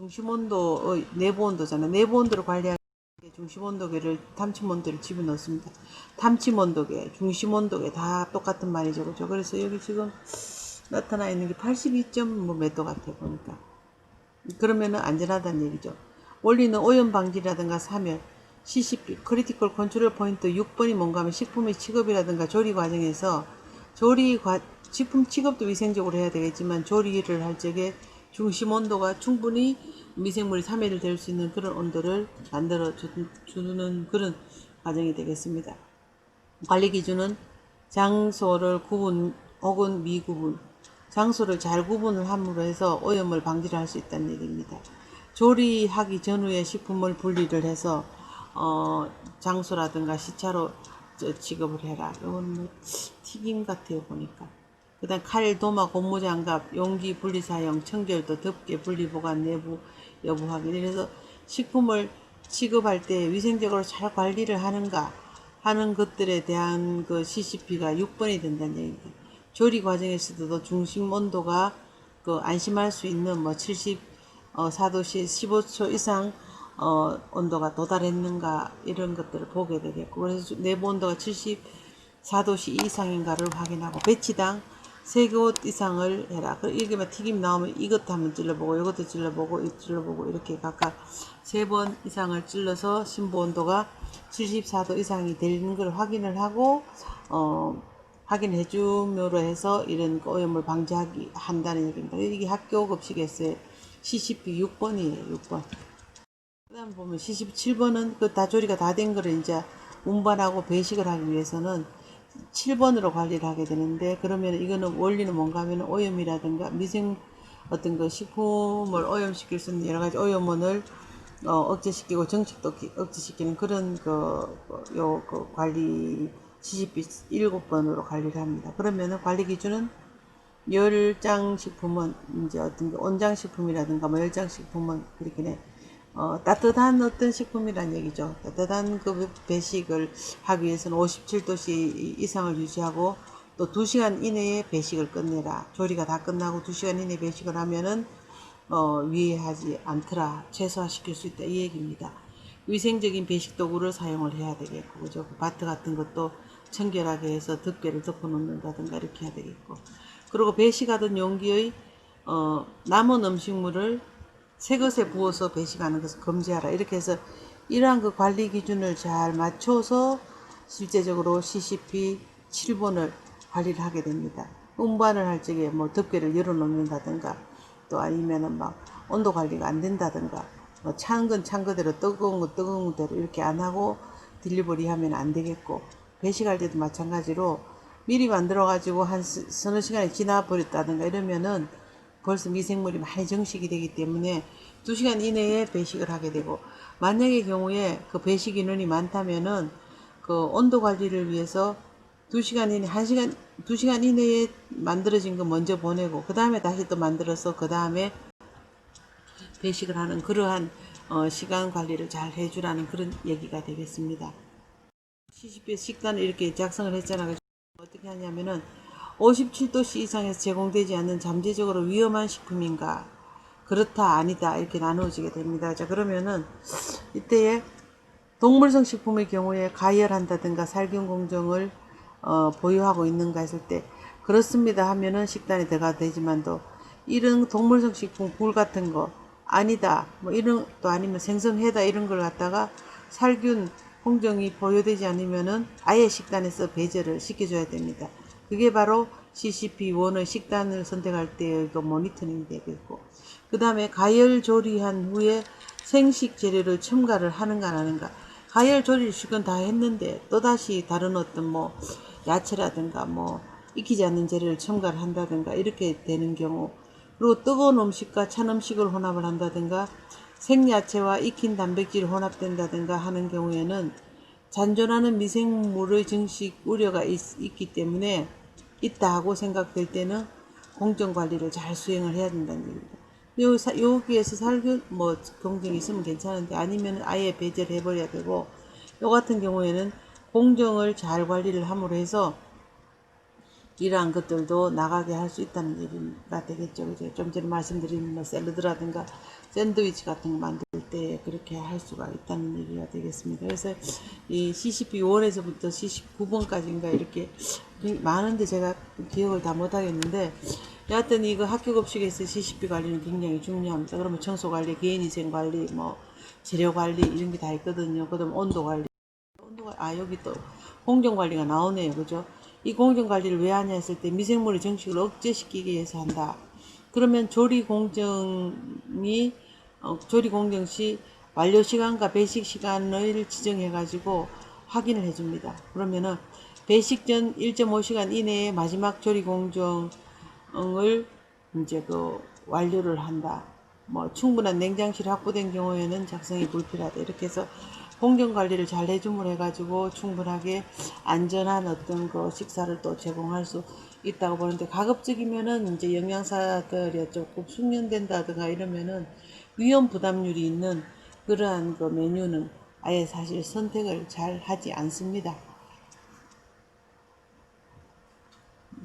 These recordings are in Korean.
중심 온도 의 내부 온도잖아. 내부 온도를 관리하기 위해 중심 온도계를 탐침 온도를 집어넣습니다. 탐침 온도계, 중심 온도계 다 똑같은 말이죠. 그죠? 그래서 여기 지금 나타나 있는 게 82점 몇도 같아 보니까. 그러면은 안전하다는 얘기죠. 원리는 오염 방지라든가 사멸, CCP, 크리티컬 컨트롤 포인트 6번이 뭔가 하면 식품의 취급이라든가 조리 과정에서 조리 과, 식품 취급도 위생적으로 해야 되겠지만 조리를 할 적에 중심 온도가 충분히 미생물이 사멸이 될수 있는 그런 온도를 만들어 주- 주는 그런 과정이 되겠습니다. 관리 기준은 장소를 구분 혹은 미구분, 장소를 잘 구분을 함으로 해서 오염을 방지를 할 수 있다는 얘기입니다. 조리하기 전후에 식품을 분리를 해서 어, 장소라든가 시차로 저- 취급을 해라. 이건 뭐 튀김 같아요 보니까. 그 다음 칼, 도마, 고무장갑, 용기 분리 사용, 청결도, 덮개 분리 보관, 내부 여부 확인. 이래서 식품을 취급할 때 위생적으로 잘 관리를 하는가 하는 것들에 대한 그 CCP가 6번이 된다는 얘기입니다. 조리 과정에서도 중심 온도가 그 안심할 수 있는 뭐 74도씨 15초 이상 어, 온도가 도달했는가 이런 것들을 보게 되겠고 그래서 내부 온도가 74도씨 이상인가를 확인하고 배치당 세 곳 이상을 해라. 그막 튀김 나오면 이것도 한번 찔러보고 이것도 찔러보고 이것도 찔러보고 이렇게 각각 세 번 이상을 찔러서 심부 온도가 74도 이상이 되는 걸 확인을 하고 어, 확인해 줌으로 해서 이런 오염을 방지하기 한다는 얘기입니다. 이게 학교 급식에서의 CCP 6번이에요. 6번. 그 다음 보면 77번은 그 다 조리가 다 된 거를 이제 운반하고 배식을 하기 위해서는 7번으로 관리를 하게 되는데 그러면 이거는 원리는 뭔가 하면 오염이라든가 미생 어떤 그 식품을 오염시킬 수 있는 여러 가지 오염원을 어, 억제시키고 정식도 기- 억제시키는 그런 그, 그, 요, 그 관리 CCP 7번으로 관리를 합니다. 그러면은 관리 기준은 열장 식품은 이제 어떤 게 온장 식품이라든가 뭐 열장 식품은 그렇게 네 어, 따뜻한 어떤 식품이란 얘기죠. 따뜻한 그 배식을 하기 위해서는 57도씨 이상을 유지하고 또 2시간 이내에 배식을 끝내라. 조리가 다 끝나고 2시간 이내에 배식을 하면은 어, 위해하지 않더라. 최소화시킬 수 있다. 이 얘기입니다. 위생적인 배식 도구를 사용을 해야 되겠고, 그죠? 그 바트 같은 것도 청결하게 해서 덮개를 덮어 놓는다든가 이렇게 해야 되겠고. 그리고 배식하던 용기의 어, 남은 음식물을 새 것에 부어서 배식하는 것을 금지하라. 이렇게 해서 이러한 그 관리 기준을 잘 맞춰서 실제적으로 CCP 7번을 관리를 하게 됩니다. 운반을 할 적에 뭐 덮개를 열어놓는다든가 또 아니면은 막 온도 관리가 안 된다든가 뭐 찬 건 찬 그대로 뜨거운 건 뜨거운 그대로 이렇게 안 하고 딜리버리 하면 안 되겠고 배식할 때도 마찬가지로 미리 만들어 가지고 한 스- 서너 시간이 지나 버렸다든가 이러면은 벌써 미생물이 많이 정식이 되기 때문에 2시간 이내에 배식을 하게 되고 만약의 경우에 그 배식 인원이 많다면은 그 온도 관리를 위해서 2시간 이내 1시간 2시간 이내에 만들어진 거 먼저 보내고 그 다음에 다시 또 만들어서 그 다음에 배식을 하는 그러한 어, 시간 관리를 잘 해주라는 그런 얘기가 되겠습니다. CCP 식단을 이렇게 작성을 했잖아요. 어떻게 하냐면은 57도씨 이상에서 제공되지 않는 잠재적으로 위험한 식품인가 그렇다 아니다 이렇게 나누어지게 됩니다. 자 그러면은 이때에 동물성 식품의 경우에 가열한다든가 살균 공정을 어, 보유하고 있는가 했을 때 그렇습니다 하면은 식단에 들어가도 되지만도 이런 동물성 식품 굴 같은 거 아니다 뭐 이런 또 아니면 생선회다 이런 걸 갖다가 살균 공정이 보유되지 않으면은 아예 식단에서 배제를 시켜줘야 됩니다. 그게 바로 CCP1의 식단을 선택할 때의 그 모니터링이 되겠고 그 다음에 가열 조리한 후에 생식 재료를 첨가를 하는가 안 하는가. 가열 실컷 다 했는데 또다시 다른 어떤 뭐 야채라든가 뭐 익히지 않는 재료를 첨가를 한다든가 이렇게 되는 경우 그리고 뜨거운 음식과 찬 음식을 혼합을 한다든가 생야채와 익힌 단백질이 혼합된다든가 하는 경우에는 잔존하는 미생물의 증식 우려가 있, 기 때문에 있다 하고 생각될 때는 공정 관리를 잘 수행을 해야 된다는 얘기입니다. 요, 사- 여기에서 살균 뭐 공정이 있으면 괜찮은데 아니면 아예 배제를 해버려야 되고 요 같은 경우에는 공정을 잘 관리를 함으로 해서 이러한 것들도 나가게 할 수 있다는 얘기가 되겠죠. 그죠? 좀 전에 말씀드린 뭐 샐러드라든가 샌드위치 같은 거 만들 때 그렇게 할 수가 있다는 얘기가 되겠습니다. 그래서 이 CCP 6월에서부터 CCP9번까지인가 이렇게 많은데 제가 기억을 다 못하겠는데 여하튼 이거 학교 급식에서 CCP 관리는 굉장히 중요합니다. 그러면 청소 관리, 개인위생 관리, 뭐 재료 관리 이런 게 다 있거든요. 그다음 온도 관리. 온도가 아 여기 또 공정 관리가 나오네요. 그죠? 이 공정 관리를 왜 하냐 했을 때 미생물의 정식을 억제시키기 위해서 한다. 그러면 조리 공정이 어, 조리 공정 시 완료 시간과 배식 시간을 지정해 가지고 확인을 해 줍니다. 그러면은 배식 전 1.5시간 이내에 마지막 조리 공정을 이제 그 완료를 한다. 뭐 충분한 냉장실 확보된 경우에는 작성이 불필요하다. 이렇게 해서 공정 관리를 잘 해줌을 해가지고 충분하게 안전한 어떤 그 식사를 또 제공할 수 있다고 보는데 가급적이면은 이제 영양사들이 조금 숙련된다든가 이러면은 위험 부담률이 있는 그러한 그 메뉴는 아예 사실 선택을 잘 하지 않습니다.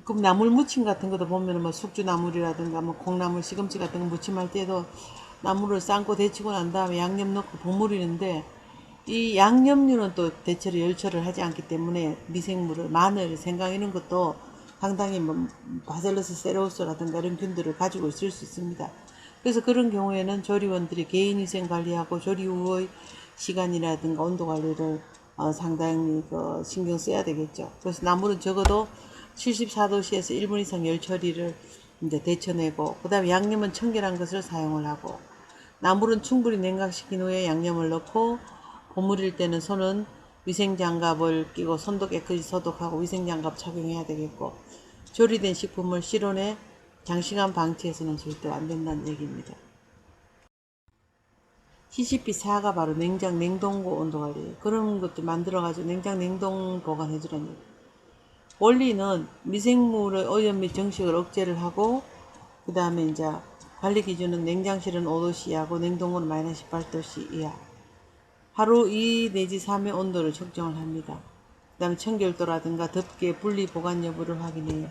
그럼 나물 무침 같은 것도 보면은 뭐 숙주나물이라든가 뭐 콩나물 시금치 같은 거 무침할 때도 나물을 삶고 데치고 난 다음에 양념 넣고 버무리는데 이 양념류는 또 대체로 열처를 하지 않기 때문에 미생물을 마늘, 생강 이런 것도 상당히 뭐 바셀러스 세로우스라든가 이런 균들을 가지고 있을 수 있습니다. 그래서 그런 경우에는 조리원들이 개인위생 관리하고 조리 후의 시간이라든가 온도 관리를 어, 상당히 그 신경 써야 되겠죠. 그래서 나물은 적어도 74도씨에서 1분 이상 열 처리를 이제 데쳐내고 그 다음에 양념은 청결한 것을 사용을 하고 나물은 충분히 냉각시킨 후에 양념을 넣고 버무릴 때는 손은 위생장갑을 끼고 손도 깨끗이 소독하고 위생장갑 착용해야 되겠고 조리된 식품을 실온에 장시간 방치해서는 절대 안 된다는 얘기입니다. CCP4가 바로 냉장 냉동고 온도 관리 그런 것도 만들어가지고 냉장 냉동 보관해주라는 얘기. 원리는 미생물의 오염 및 정식을 억제를 하고 그 다음에 이제 관리 기준은 냉장실은 5도씨 이하고 냉동고는 마이너스 18도씨 이하 하루 2 내지 3의 온도를 측정을 합니다. 그 다음에 청결도라든가 덮개 분리 보관 여부를 확인해요.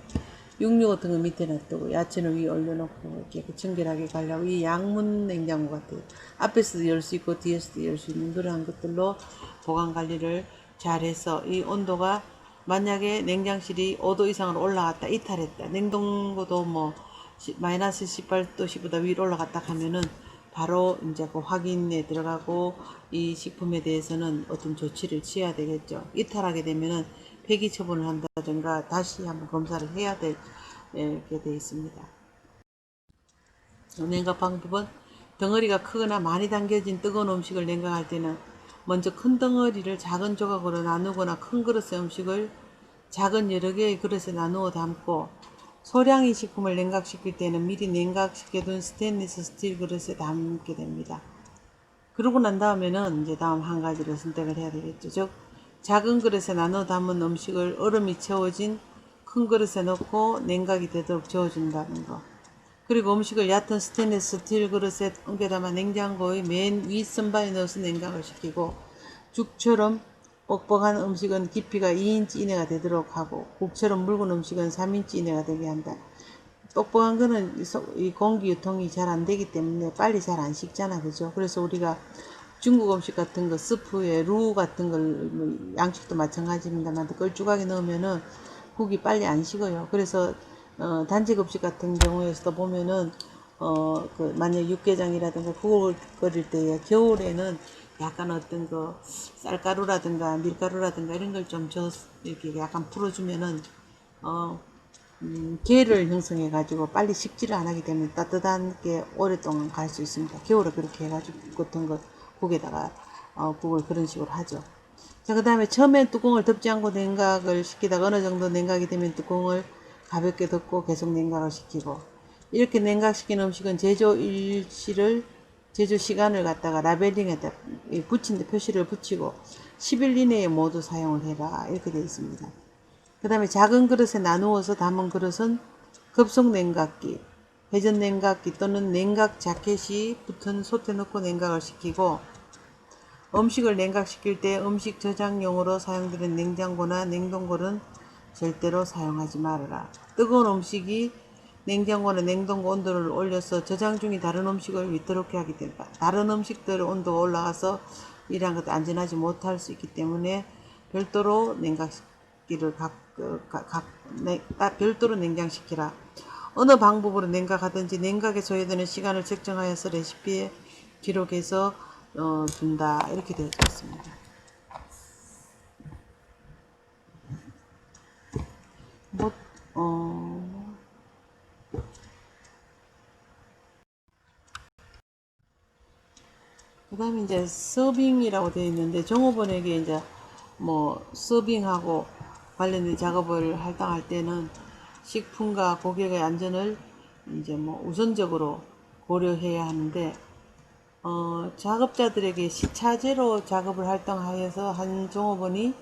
육류 같은 거 밑에 놔두고 야채는 위에 올려놓고 이렇게 청결하게 관리하고 이 양문 냉장고 같아요. 앞에서도 열 수 있고 뒤에서도 열 수 있는 그러한 것들로 보관 관리를 잘해서 이 온도가 만약에 냉장실이 5도 이상으로 올라갔다 이탈했다 냉동고도 뭐 시- 마이너스 18도씨보다 위로 올라갔다 하면은 바로 이제 그 확인에 들어가고 이 식품에 대해서는 어떤 조치를 취해야 되겠죠. 이탈하게 되면은 폐기 처분을 한다든가 다시 한번 검사를 해야 되게 돼 있습니다. 냉각 방법은 덩어리가 크거나 많이 담겨진 뜨거운 음식을 냉각할 때는 먼저 큰 덩어리를 작은 조각으로 나누거나 큰 그릇의 음식을 작은 여러 개의 그릇에 나누어 담고 소량의 식품을 냉각시킬 때는 미리 냉각시켜둔 스테인리스 스틸 그릇에 담게 됩니다. 그러고 난 다음에는 이제 다음 한 가지를 선택을 해야 되겠죠. 즉 작은 그릇에 나눠 담은 음식을 얼음이 채워진 큰 그릇에 넣고 냉각이 되도록 저어준다는 거. 그리고 음식을 얕은 스테인리스 스틸 그릇에 옮겨 담아 냉장고의 맨 위 선반에 넣어서 냉각을 시키고 죽처럼 뻑뻑한 음식은 깊이가 2인치 이내가 되도록 하고 국처럼 묽은 음식은 3인치 이내가 되게 한다. 뻑뻑한 거는 이 공기 유통이 잘 안 되기 때문에 빨리 잘 안 식잖아. 그죠? 그래서 우리가 중국 음식 같은 거 스프에 루 같은 걸뭐 양식도 마찬가지입니다만 걸쭉하게 넣으면은 국이 빨리 안 식어요. 그래서 어, 단체 급식 같은 경우에서도 보면은 어, 그 만약 육개장이라든가 국을 끓일 때 겨울에는 약간 어떤 그 쌀가루라든가 밀가루라든가 이런 걸 좀 저 이렇게 약간 풀어주면은 어 음, 개를 형성해 가지고 빨리 식지를 안 하기 때문에 따뜻한 게 오랫동안 갈 수 있습니다. 겨울에 그렇게 해가지고 같은 거 국에다가 어, 국을 그런 식으로 하죠. 자, 그 다음에 처음에 뚜껑을 덮지 않고 냉각을 시키다가 어느 정도 냉각이 되면 뚜껑을 가볍게 덮고 계속 냉각을 시키고 이렇게 냉각시킨 음식은 제조 일시를 제조 시간을 갖다가 라벨링에다 이 붙인 데 표시를 붙이고 10일 이내에 모두 사용을 해라 이렇게 되어 있습니다. 그 다음에 작은 그릇에 나누어서 담은 그릇은 급속 냉각기, 회전 냉각기 또는 냉각 자켓이 붙은 솥에 넣고 냉각을 시키고 음식을 냉각시킬 때 음식 저장용으로 사용되는 냉장고나 냉동고는 절대로 사용하지 말아라. 뜨거운 음식이 냉장고나 냉동고 온도를 올려서 저장 중인 다른 음식을 위태롭게 하기 때문에 다른 음식들 온도가 올라가서 이러한 것도 안전하지 못할 수 있기 때문에 별도로 냉각기를 각, 그, 각, 각 네, 딱 별도로 냉장시키라. 어느 방법으로 냉각하든지 냉각에 소요되는 시간을 측정하여서 레시피에 기록해서 어, 준다 이렇게 되어 있습니다. 뭐, 어, 그 다음에 이제 서빙이라고 되어 있는데 종업원에게 이제 뭐 서빙하고 관련된 작업을 할당할 때는 식품과 고객의 안전을 이제 뭐 우선적으로 고려해야 하는데 어, 작업자들에게 시차제로 작업을 할당하여서 한 종업원이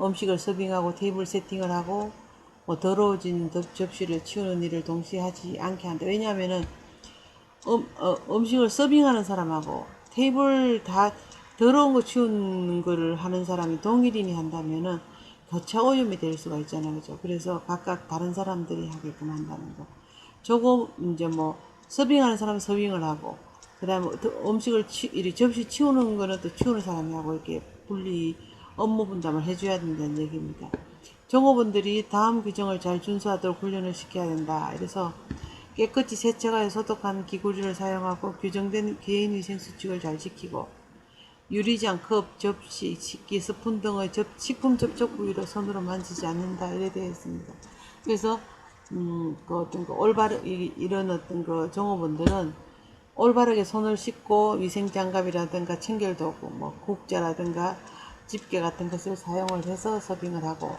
음식을 서빙하고 테이블 세팅을 하고 뭐 더러워진 접- 접시를 치우는 일을 동시에 하지 않게 한다. 왜냐하면은 음, 어, 음식을 서빙하는 사람하고 테이블 다 더러운 거 치우는 거를 하는 사람이 동일인이 한다면은 교차 오염이 될 수가 있잖아요. 그죠? 그래서 각각 다른 사람들이 하게끔 한다는 거. 조금 이제 뭐 서빙하는 사람은 서빙을 하고 그다음에 또 음식을 치, 이리 접시 치우는 거는 또 치우는 사람이 하고 이렇게 분리 업무 분담을 해줘야 된다는 얘기입니다. 종업원들이 다음 규정을 잘 준수하도록 훈련을 시켜야 된다. 그래서 깨끗이 세척하여 소독한 기구류를 사용하고 규정된 개인위생 수칙을 잘 지키고 유리잔, 컵, 접시, 식기, 스푼 등의 접, 식품 접촉 부위로 손으로 만지지 않는다 이래 되어 있습니다. 그래서 음, 그 어떤 그 올바르 이, 이런 어떤 그 종업원들은 올바르게 손을 씻고 위생 장갑이라든가 청결 도구, 뭐 국자라든가 집게 같은 것을 사용을 해서 서빙을 하고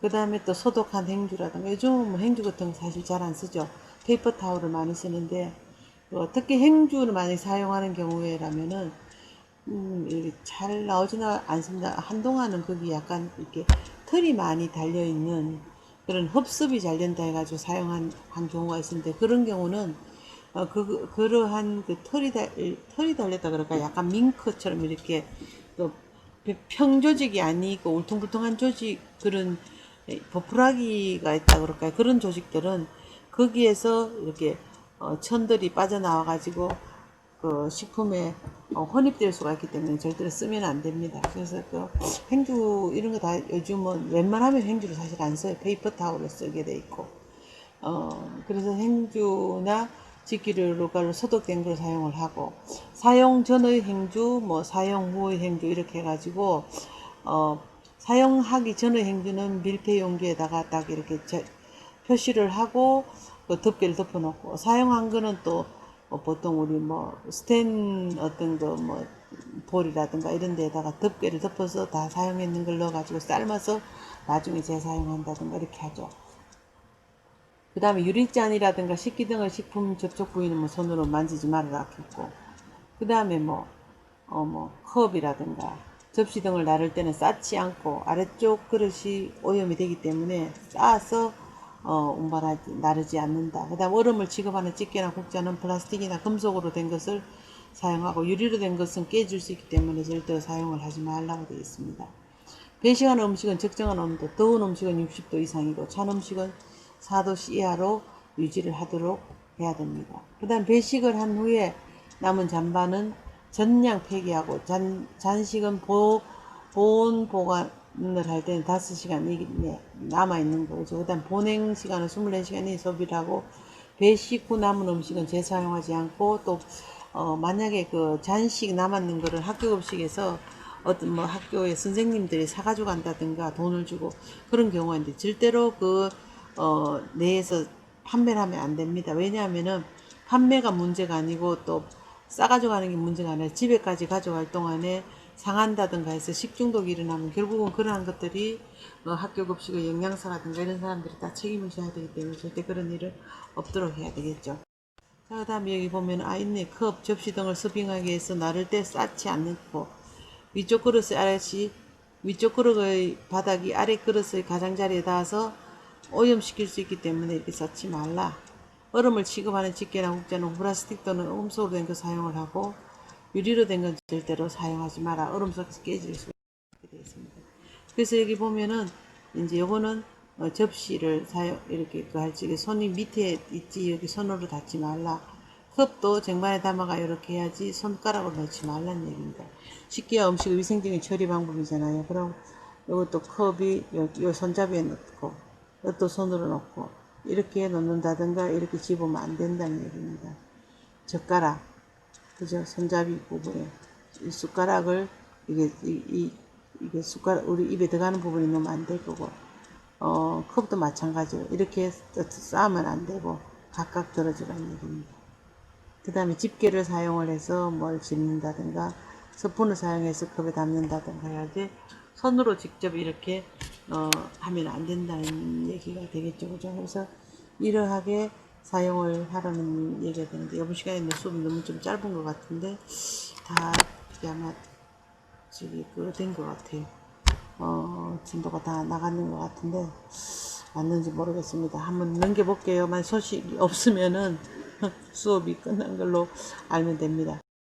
그 다음에 또 소독한 행주라든가 요즘은 뭐 행주 같은 거 사실 잘 안 쓰죠. 페이퍼 타올을 많이 쓰는데 어, 특히 행주를 많이 사용하는 경우에라면은 음, 잘 나오지는 않습니다. 한동안은 거기 약간 이렇게 털이 많이 달려 있는 그런 흡습이 잘 된다 해가지고 사용한 한 경우가 있는데 그런 경우는 어, 그, 그러한 그 털이 달, 털이 달렸다 그럴까 약간 밍크처럼 이렇게 그 평조직이 아니고 울퉁불퉁한 조직 그런 버프라기가 있다 그럴까요? 그런 조직들은 거기에서 이렇게 어, 천들이 빠져나와 가지고 그 식품에 어, 혼입될 수가 있기 때문에 절대로 쓰면 안 됩니다. 그래서 그 행주 이런 거 다 요즘은 웬만하면 행주를 사실 안 써요. 페이퍼 타올을 쓰게 돼 있고 어 그래서 행주나 직기류로 소독된 걸 사용을 하고 사용 전의 행주 뭐 사용 후의 행주 이렇게 해가지고 어 사용하기 전의 행주는 밀폐 용기에다가 딱 이렇게 제- 표시를 하고 그 덮개를 덮어놓고 사용한 거는 또 어, 보통 우리 뭐 스텐 어떤 거뭐 볼이라든가 이런 데에다가 덮개를 덮어서 다 사용했는 걸 넣어가지고 삶아서 나중에 재사용한다든가 이렇게 하죠. 그 다음에 유리잔이라든가 식기 등의 식품 접촉 부위는 뭐 손으로 만지지 말아라 했고 그 다음에 뭐, 어, 뭐, 컵이라든가 접시 등을 나를 때는 쌓지 않고 아래쪽 그릇이 오염이 되기 때문에 쌓아서 어, 운반하지, 나르지 않는다. 그 다음 얼음을 취급하는 집게나 국자는 플라스틱이나 금속으로 된 것을 사용하고 유리로 된 것은 깨질 수 있기 때문에 절대로 사용을 하지 말라고 되어 있습니다. 배식하는 음식은 적정한 온도, 더운 음식은 60도 이상이고 찬 음식은 4도 이하로 유지를 하도록 해야 됩니다. 그 다음 배식을 한 후에 남은 잔반은 전량 폐기하고 잔, 잔식은 보, 보온 보관을 할 때는 5시간 이내 남아있는 거죠. 그 다음 보냉 시간은 24시간이 소비를 하고 배식 후 남은 음식은 재사용하지 않고 또 어, 만약에 그 잔식 남았는 거를 학교 급식에서 어떤 뭐 학교에 선생님들이 사가지고 간다든가 돈을 주고 그런 경우가 있는데 절대로 그 어, 내에서 판매를 하면 안 됩니다. 왜냐하면은 판매가 문제가 아니고 또 싸가지고 가는 게 문제가 아니라 집에까지 가져갈 동안에 상한다든가 해서 식중독이 일어나면 결국은 그러한 것들이 어, 학교 급식의 영양사라든가 이런 사람들이 다 책임을 져야 되기 때문에 절대 그런 일을 없도록 해야 되겠죠. 자, 그 다음에 여기 보면 아 있네 컵, 접시 등을 서빙하기 위해서 나를 때 쌓지 않고 위쪽 그릇의 아래시 위쪽 그릇의 바닥이 아래 그릇의 가장자리에 닿아서 오염시킬 수 있기 때문에 이렇게 쌓지 말라. 얼음을 취급하는 집게나 국자는 플라스틱 또는 음속으로 된 거 사용을 하고 유리로 된 건 절대로 사용하지 마라. 얼음 속에서 깨질 수 있게 되어 있습니다. 그래서 여기 보면은 이제 요거는 어, 접시를 사용 이렇게 그할 적에 손이 밑에 있지 여기 손으로 닿지 말라. 컵도 쟁반에 담아가 이렇게 해야지 손가락으로 넣지 말라는 얘기입니다. 식기와 음식의 위생적인 처리 방법이잖아요. 그럼 이것도 컵이 여기 요 손잡이에 넣고 이것도 손으로 넣고 이렇게 넣는다든가 이렇게 집으면 안 된다는 얘기입니다. 젓가락 그죠? 손잡이 부분에 이 숟가락을 이게 이, 이 이게 숟가락 우리 입에 들어가는 부분이 넣으면 안될 거고 어 컵도 마찬가지로 이렇게 쌓으면 안 되고 각각 들어주라는 얘기입니다. 그 다음에 집게를 사용을 해서 뭘 집는다든가 스푼을 사용해서 컵에 담는다든가 해야지 손으로 직접 이렇게 어, 하면 안 된다는 얘기가 되겠죠. 그죠? 그래서 이러하게 사용을 하라는 얘기가 되는데 이번 시간에 는 수업이 너무 좀 짧은 것 같은데 다 아마 저기 그거 된것 같아요. 어 진도가 다 나가는 것 같은데 맞는지 모르겠습니다. 한번 넘겨볼게요. 만 소식이 없으면은 수업이 끝난 걸로 알면 됩니다